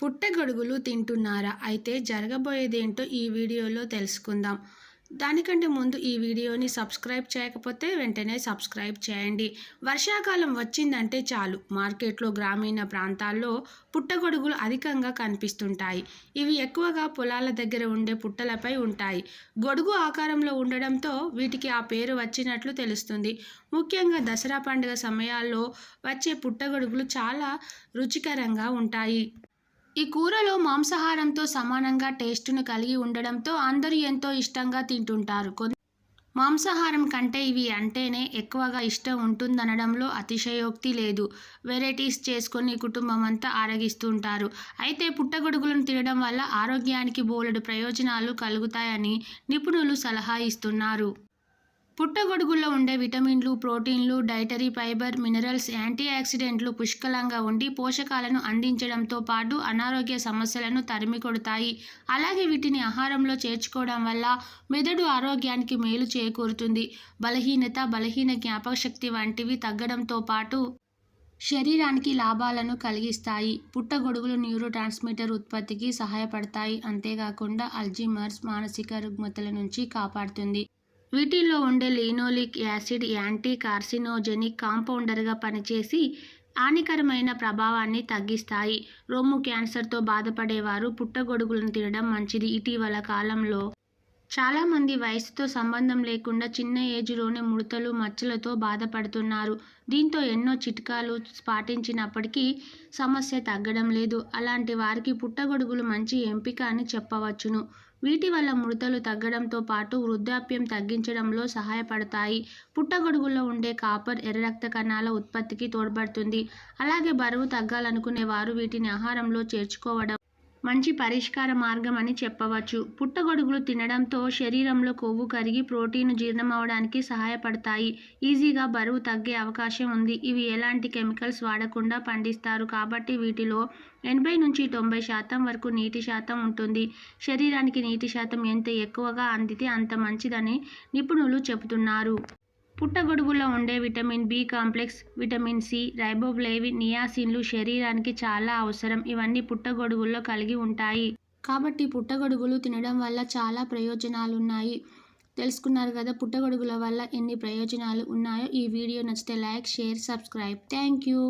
పుట్టగొడుగులు తింటున్నారా? అయితే జరగబోయేదేంటో ఈ వీడియోలో తెలుసుకుందాం. దానికంటే ముందు ఈ వీడియోని సబ్స్క్రైబ్ చేయకపోతే వెంటనే సబ్స్క్రైబ్ చేయండి. వర్షాకాలం వచ్చిందంటే చాలు. మార్కెట్లో గ్రామీణ ప్రాంతాల్లో పుట్టగొడుగులు అధికంగా కనిపిస్తుంటాయి. ఇవి ఎక్కువగా పొలాల దగ్గర ఉండే పుట్టలపై ఉంటాయి. గొడుగు ఆకారంలో ఉండడంతో వీటికి ఆ పేరు వచ్చినట్లు తెలుస్తుంది. ముఖ్యంగా దసరా పండుగ సమయాల్లో వచ్చే పుట్టగొడుగులు చాలా రుచికరంగా ఉంటాయి. ఈ కూరలో మాంసాహారంతో సమానంగా టేస్టును కలిగి ఉండడంతో అందరూ ఎంతో ఇష్టంగా తింటుంటారు. మాంసాహారం కంటే ఇవి అంటేనే ఎక్కువగా ఇష్టం ఉంటుందనడంలో అతిశయోక్తి లేదు. వెరైటీస్ చేసుకొని కుటుంబం అంతా ఆరగిస్తుంటారు. అయితే పుట్టగొడుగులను తినడం వల్ల ఆరోగ్యానికి బోలెడు ప్రయోజనాలు కలుగుతాయని నిపుణులు సలహా ఇస్తున్నారు. పుట్టగొడుగుల్లో ఉండే విటమిన్లు ప్రోటీన్లు డైటరీ ఫైబర్ మినరల్స్ యాంటీ ఆక్సిడెంట్లు పుష్కలంగా ఉండి పోషకాలను అందించడంతో పాటు అనారోగ్య సమస్యలను తరిమికొడతాయి అలాగే వీటిని ఆహారంలో చేర్చుకోవడం వల్ల మెదడు ఆరోగ్యానికి మేలు చేకూరుతుంది. బలహీనత బలహీన జ్ఞాపకశక్తి వంటివి తగ్గడంతో పాటు శరీరానికి లాభాలను కలిగిస్తాయి. పుట్టగొడుగులు న్యూరో ట్రాన్స్మిటర్ ఉత్పత్తికి సహాయపడతాయి. అంతేకాకుండా అల్జీమర్స్ మానసిక రుగ్మతల నుంచి కాపాడుతుంది. వీటిల్లో ఉండే లీనోలిక్ యాసిడ్ యాంటీ కార్సినోజెనిక్ కాంపౌండర్గా పనిచేసి హానికరమైన ప్రభావాన్ని తగ్గిస్తాయి. రొమ్ము క్యాన్సర్తో బాధపడేవారు పుట్టగొడుగులను తినడం మంచిది. ఇటీవల కాలంలో చాలామంది వయసుతో సంబంధం లేకుండా చిన్న ఏజ్లోనే ముడతలు మచ్చలతో బాధపడుతున్నారు. దీంతో ఎన్నో చిట్కాలు పాటించినప్పటికీ సమస్య తగ్గడం లేదు. అలాంటి వారికి పుట్టగొడుగులు మంచి ఎంపిక అని చెప్పవచ్చును. వీటి వల్ల ముడతలు తగ్గడంతో పాటు వృద్ధాప్యం తగ్గించడంలో సహాయపడతాయి. పుట్టగొడుగుల్లో ఉండే కాపర్ ఎర్ర రక్త కణాల ఉత్పత్తికి తోడ్పడుతుంది. అలాగే బరువు తగ్గాలనుకునే వారు వీటిని ఆహారంలో చేర్చుకోవడం మంచి పరిష్కార మార్గం అని చెప్పవచ్చు. పుట్టగొడుగులు తినడంతో శరీరంలో కొవ్వు కరిగి ప్రోటీన్ జీర్ణమవడానికి సహాయపడతాయి. ఈజీగా బరువు తగ్గే అవకాశం ఉంది. ఇవి ఎలాంటి కెమికల్స్ వాడకుండా పండిస్తారు. కాబట్టి వీటిలో ఎనభై నుంచి తొంభై శాతం వరకు నీటి శాతం ఉంటుంది. శరీరానికి నీటి శాతం ఎంత ఎక్కువగా అందితే అంత మంచిదని నిపుణులు చెబుతున్నారు. పుట్టగొడుగులో ఉండే vitamin B complex vitamin C riboflavin నియాసిన్లు శరీరానికి చాలా అవసరం. ఇవన్నీ పుట్టగొడుగుల్లో కలిగి ఉంటాయి. కాబట్టి పుట్టగొడుగులు తినడం వల్ల చాలా ప్రయోజనాలు ఉన్నాయి తెలుసుకున్నారు కదా పుట్టగొడుగుల వల్ల ఎన్ని ప్రయోజనాలు ఉన్నాయో. ఈ వీడియో నచ్చితే like share subscribe. Thank you.